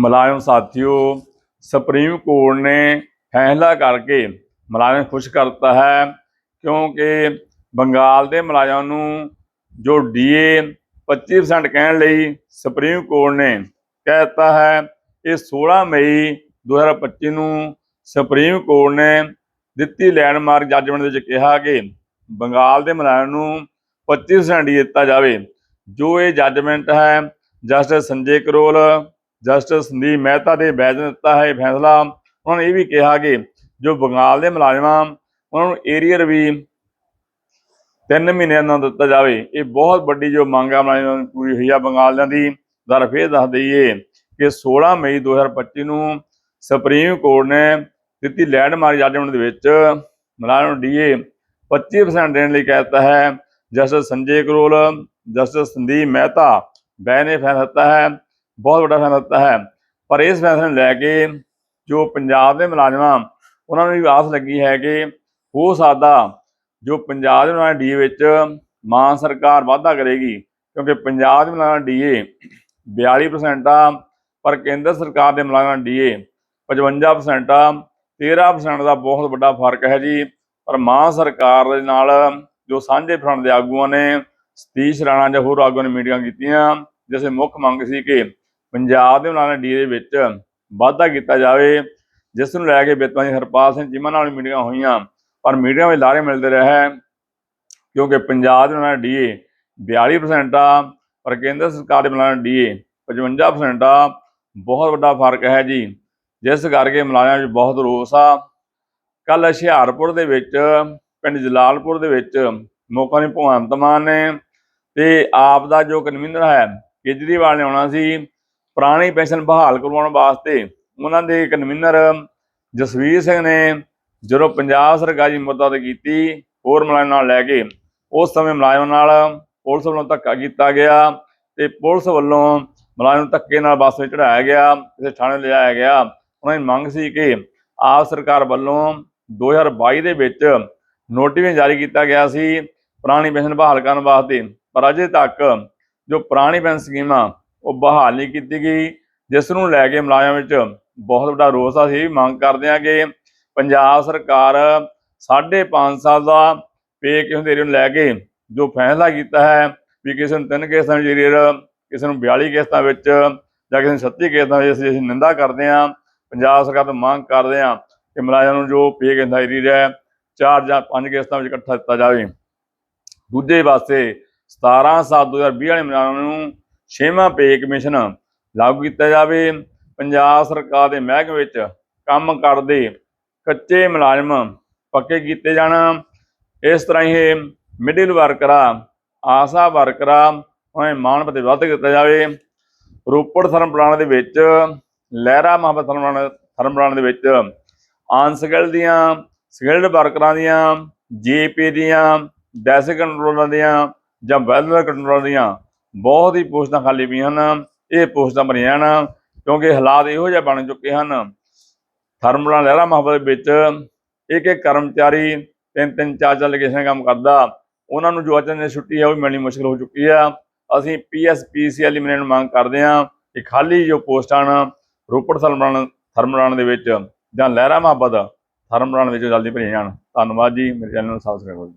ਮੁਲਾਜ਼ਮ ਸਾਥੀਓ supreme court ਨੇ ਫੈਸਲਾ ਕਰਕੇ ਮੁਲਾਜ਼ਮ ਖੁਸ਼ ਕਰਤਾ ਹੈ ਕਿਉਂਕਿ ਬੰਗਾਲ ਦੇ ਮੁਲਾਜ਼ਮਾਂ ਨੂੰ ਜੋ ਡੀਏ 25% ਕਹਿਣ ਲਈ ਸੁਪਰੀਮ ਕੋਰਟ ਨੇ ਕਹਿ ਦਿੱਤਾ ਹੈ, ਇਹ 16 ਮਈ 2025 ਨੂੰ ਸੁਪਰੀਮ ਕੋਰਟ ਨੇ ਦਿੱਤੀ ਲੈਂਡਮਾਰਕ ਜੱਜਮੈਂਟ ਵਿੱਚ ਕਿਹਾ ਕਿ ਬੰਗਾਲ ਦੇ ਮੁਲਾਜ਼ਮ ਨੂੰ 25% ਹੀ ਦਿੱਤਾ ਜਾਵੇ। ਜੋ ਇਹ ਜੱਜਮੈਂਟ ਹੈ ਜਸਟਿਸ ਸੰਜੇ ਕਰੋਲ ਜਸਟਿਸ ਸੰਦੀਪ ਮਹਿਤਾ ਦੇ ਬੈਂਚ ਨੇ ਦਿੱਤਾ ਹੈ ਇਹ ਫੈਸਲਾ। ਉਹਨਾਂ ਨੇ ਇਹ ਵੀ ਕਿਹਾ ਕਿ ਜੋ ਬੰਗਾਲ ਦੇ ਮੁਲਾਜ਼ਮਾਂ, ਉਹਨਾਂ ਨੂੰ ਏਰੀਅਰ ਵੀ ਤਿੰਨ ਮਹੀਨਿਆਂ ਦਾ ਦਿੱਤਾ ਜਾਵੇ। ਇਹ ਬਹੁਤ ਵੱਡੀ ਜੋ ਮੰਗ ਆ ਮੁਲਾਜ਼ਮਾਂ ਦੀ ਪੂਰੀ ਹੋਈ ਆ ਬੰਗਾਲ ਦੀ। ਦਰ ਫੇਰ ਦੱਸ ਦਈਏ ਕਿ 16 ਮਈ 2025 ਨੂੰ ਸੁਪਰੀਮ ਕੋਰਟ ਨੇ ਦਿੱਤੀ ਲੈਂਡਮਾਰਕ ਜੱਜਮੈਂਟ ਦੇ ਵਿੱਚ ਮੁਲਾਜ਼ਮ ਨੂੰ ਡੀਏ 25% ਦੇਣ ਲਈ ਕਹਿ ਦਿੱਤਾ ਹੈ। Justice Sanjay Karol justice Sandeep Mehta bench ਨੇ ਫੈਸਲਾ ਦਿੱਤਾ ਹੈ। ਬਹੁਤ ਵੱਡਾ ਫੈਸਲਾ ਦਿੱਤਾ ਹੈ। ਪਰ ਇਸ ਫੈਸਲੇ ਨੂੰ ਲੈ ਕੇ ਜੋ ਪੰਜਾਬ ਦੇ ਮੁਲਾਜ਼ਮਾਂ, ਉਹਨਾਂ ਨੂੰ ਵੀ ਆਸ ਲੱਗੀ ਹੈ ਕਿ ਹੋ ਸਕਦਾ ਜੋ ਪੰਜਾਬ ਦੇ ਮੁਲਾਜ਼ਮ ਡੀਏ ਵਿੱਚ ਮਾਨ ਸਰਕਾਰ ਵਾਅਦਾ ਕਰੇਗੀ, ਕਿਉਂਕਿ ਪੰਜਾਬ ਦੇ ਮੁਲਾਜ਼ਮ ਡੀਏ 42% ਆ, ਪਰ ਕੇਂਦਰ ਸਰਕਾਰ ਦੇ ਮੁਲਾਜ਼ਮ ਡੀਏ 55% ਆ। 13% ਦਾ ਬਹੁਤ ਵੱਡਾ ਫ਼ਰਕ ਹੈ ਜੀ। ਪਰ ਮਾਨ ਸਰਕਾਰ ਦੇ ਨਾਲ ਜੋ ਸਾਂਝੇ ਫਰੰਟ ਦੇ ਆਗੂਆਂ ਨੇ, ਸਤੀਸ਼ ਰਾਣਾ ਜਾਂ ਹੋਰ ਆਗੂਆਂ ਨੇ ਮੀਟਿੰਗਾਂ ਕੀਤੀਆਂ, ਜਿਸ ਦੀ ਮੁੱਖ ਮੰਗ ਸੀ ਕਿ ਪੰਜਾਬ ਦੇ ਮੁਲਾਜ਼ਮ ਡੀ ਦੇ ਵਿੱਚ ਵਾਧਾ ਕੀਤਾ ਜਾਵੇ, ਜਿਸ ਨੂੰ ਲੈ ਕੇ ਬਿੱਤਾਂ ਜੀ ਹਰਪਾਲ ਸਿੰਘ ਚੀਮਾ ਨਾਲ ਮੀਟਿੰਗਾਂ ਹੋਈਆਂ, ਪਰ ਮੀਟਿੰਗਾਂ ਵਿੱਚ ਲਾਰੇ ਮਿਲਦੇ ਰਹੇ ਕਿਉਂਕਿ ਪੰਜਾਬ ਦੇ ਮੁਲਾਜ਼ਮ ਡੀ 42% ਆ, ਪਰ ਕੇਂਦਰ ਸਰਕਾਰ ਦੇ ਮੁਲਾਜ਼ਮ ਡੀ 55% ਆ, ਬਹੁਤ ਵੱਡਾ ਫ਼ਰਕ ਹੈ ਜੀ, ਜਿਸ ਕਰਕੇ ਮੁਲਾਜ਼ਮਾਂ ਵਿੱਚ ਬਹੁਤ ਰੋਸ ਆ। ਕੱਲ ਹੁਸ਼ਿਆਰਪੁਰ ਦੇ ਵਿੱਚ, ਪਿੰਡ ਜਲਾਲਪੁਰ ਦੇ ਵਿੱਚ ਮੌਕਾ ਨਹੀਂ ਭਗਵੰਤ ਮਾਨ ਨੇ, ਤੇ ਆਪ ਦਾ ਜੋ ਕਨਵੀਨਰ ਹੈ, ਕੇਜਰੀਵਾਲ ਨੇ ਆਉਣਾ ਸੀ ਪੁਰਾਣੀ ਪੈਨਸ਼ਨ ਬਹਾਲ ਕਰਵਾਉਣ ਵਾਸਤੇ ਉਹਨਾਂ ਦੇ ਕਨਵੀਨਰ ਜਸਵੀਰ ਸਿੰਘ ਨੇ ਜਦੋਂ ਪੰਜਾਬ ਸਰਕਾਰ ਦੀ ਮਦਦ ਕੀਤੀ, ਹੋਰ ਮੁਲਾਜ਼ਮ ਨਾਲ ਲੈ ਕੇ, ਉਸ ਸਮੇਂ ਮੁਲਾਜ਼ਮਾਂ ਨਾਲ ਪੁਲਿਸ ਵੱਲੋਂ ਧੱਕਾ ਕੀਤਾ ਗਿਆ ਤੇ ਪੁਲਿਸ ਵੱਲੋਂ ਮੁਲਾਜ਼ਮ ਨੂੰ ਧੱਕੇ ਨਾਲ ਬੱਸ ਵਿੱਚ ਚੜਾਇਆ ਗਿਆ, ਕਿਸੇ ਥਾਣੇ ਲਿਆਇਆ ਗਿਆ। ਉਹਨਾਂ ਦੀ ਮੰਗ ਸੀ ਕਿ ਆਪ ਸਰਕਾਰ ਵੱਲੋਂ 2022 ਦੇ ਵਿੱਚ ਨੋਟਿਸ ਜਾਰੀ ਕੀਤਾ ਗਿਆ ਸੀ ਪੁਰਾਣੀ ਪੈਨਸ਼ਨ ਬਹਾਲ ਕਰਨ ਵਾਸਤੇ। ਪਰ ਅਜੇ ਤੱਕ ਜੋ ਪੁਰਾਣੀ ਪੈਨਸ਼ਨ ਸਕੀਮਾਂ ਉਹ ਬਹਾਲ ਨਹੀਂ ਕੀਤੀ ਗਈ, ਜਿਸ ਨੂੰ ਲੈ ਕੇ ਮੁਲਾਜ਼ਮਾਂ ਵਿੱਚ ਬਹੁਤ ਵੱਡਾ ਰੋਸ ਆ। ਸੀ ਮੰਗ ਕਰਦੇ ਆ ਕਿ ਪੰਜਾਬ ਸਰਕਾਰ 5.5 ਸਾਲ ਦਾ ਪੇ ਕਿਉਂ ਦੇ ਨੂੰ ਲੈ ਕੇ ਜੋ ਫੈਸਲਾ ਕੀਤਾ ਹੈ ਵੀ ਕਿਸੇ ਨੂੰ ਤਿੰਨ ਕੇਸਾਂ ਵਿੱਚ ਏਰੀਅਰ ਕਿਸੇ ਨੂੰ 42 ਕੇਸਾਂ ਵਿੱਚ ਜਾਂ ਕਿਸੇ ਨੂੰ 36 ਕੇਸਾਂ ਵਿੱਚ ਅਸੀਂ ਅਸੀਂ ਨਿੰਦਾ ਕਰਦੇ ਹਾਂ। ਪੰਜਾਬ ਸਰਕਾਰ ਤੋਂ ਮੰਗ ਕਰਦੇ ਹਾਂ ਕਿ ਮੁਲਾਜ਼ਮਾਂ ਨੂੰ ਜੋ ਪੇ ਕਹਿੰਦਾ ਏਰੀਅਰ ਹੈ, ਚਾਰ ਜਾਂ ਪੰਜ ਕਿਸ਼ਤਾਂ ਵਿੱਚ ਇਕੱਠਾ ਦਿੱਤਾ ਜਾਵੇ। ਦੂਜੇ ਪਾਸੇ 17 7 2020 ਵਾਲੇ ਮੁਲਾਜ਼ਮਾਂ ਨੂੰ ਛੇਵਾਂ ਪੇ ਕਮਿਸ਼ਨ ਲਾਗੂ ਕੀਤਾ ਜਾਵੇ। ਪੰਜਾਬ ਸਰਕਾਰ ਦੇ ਮਹਿਕਮੇ ਵਿੱਚ ਕੰਮ ਕਰਦੇ ਕੱਚੇ ਮੁਲਾਜ਼ਮ ਪੱਕੇ ਕੀਤੇ ਜਾਣ। ਇਸ ਤਰ੍ਹਾਂ ਹੀ ਇਹ ਮਿਡਲ ਵਰਕਰਾਂ ਆਸਾ ਵਰਕਰਾਂ ਉਹਨਾਂ ਮਾਣ ਪ੍ਰਤੀ ਵੱਧ ਕੀਤਾ ਜਾਵੇ। ਰੋਪੜ ਥਰਮ ਪਲਾਨ ਦੇ ਵਿੱਚ, ਲਹਿਰਾ ਮੁਹੱਬਤ ਥਰਮ ਪਲਾਨ ਥਰਮ ਪਲਾਨ ਦੇ ਵਿੱਚ ਅਨਸਕਿਲਡ ਦੀਆਂ ਸਕਿਲਡ ਵਰਕਰਾਂ ਦੀਆਂ, ਜੀਪੀ ਦੀਆਂ ਡੈਸਕ ਕੰਟਰੋਲਰਾਂ ਦੀਆਂ ਜਾਂ ਵੈਲਰ ਕੰਟਰੋਲਰਾਂ ਦੀਆਂ ਬਹੁਤ ਹੀ ਪੋਸਟਾਂ ਖਾਲੀ ਪਈਆਂ ਹਨ। ਇਹ ਪੋਸਟਾਂ ਭਰੀਆਂ ਹਨ ਕਿਉਂਕਿ ਹਾਲਾਤ ਇਹੋ ਜਿਹੇ ਬਣ ਚੁੱਕੇ ਹਨ। ਥਰਮਲਾਂ ਲਹਿਰਾ ਮੁਹੱਬਤ ਵਿੱਚ ਇੱਕ ਇੱਕ ਕਰਮਚਾਰੀ ਤਿੰਨ ਤਿੰਨ ਚਾਰ ਚਾਰ ਲੋਕੇਸ਼ਨ ਕੰਮ ਕਰਦਾ। ਉਹਨਾਂ ਨੂੰ ਜੋ ਅੱਜ ਦੀ ਛੁੱਟੀ ਹੈ ਉਹ ਵੀ ਮਿਲਣੀ ਮੁਸ਼ਕਲ ਹੋ ਚੁੱਕੀ ਆ। ਅਸੀਂ ਪੀਐਸਪੀਸੀ ਵਾਲੀ ਮਿਲਣ ਮੰਗ ਕਰਦੇ ਹਾਂ ਕਿ ਖਾਲੀ ਜੋ ਪੋਸਟਾਂ ਹਨ, ਰੋਪੜ ਥਰਮਲਾਂ ਥਰਮਲਾਂ ਦੇ ਵਿੱਚ ਜਾਂ ਲਹਿਰਾ ਮੁਹੱਬਤ ਥਰਮਲਾਂ ਵਿੱਚ ਜਲਦੀ ਭਰੀਆਂ ਜਾਣ। ਧੰਨਵਾਦ ਜੀ। ਮੇਰੇ ਚੈਨਲ ਨੂੰ ਸਬਸਕ੍ਰਾਈਬ ਕਰੋ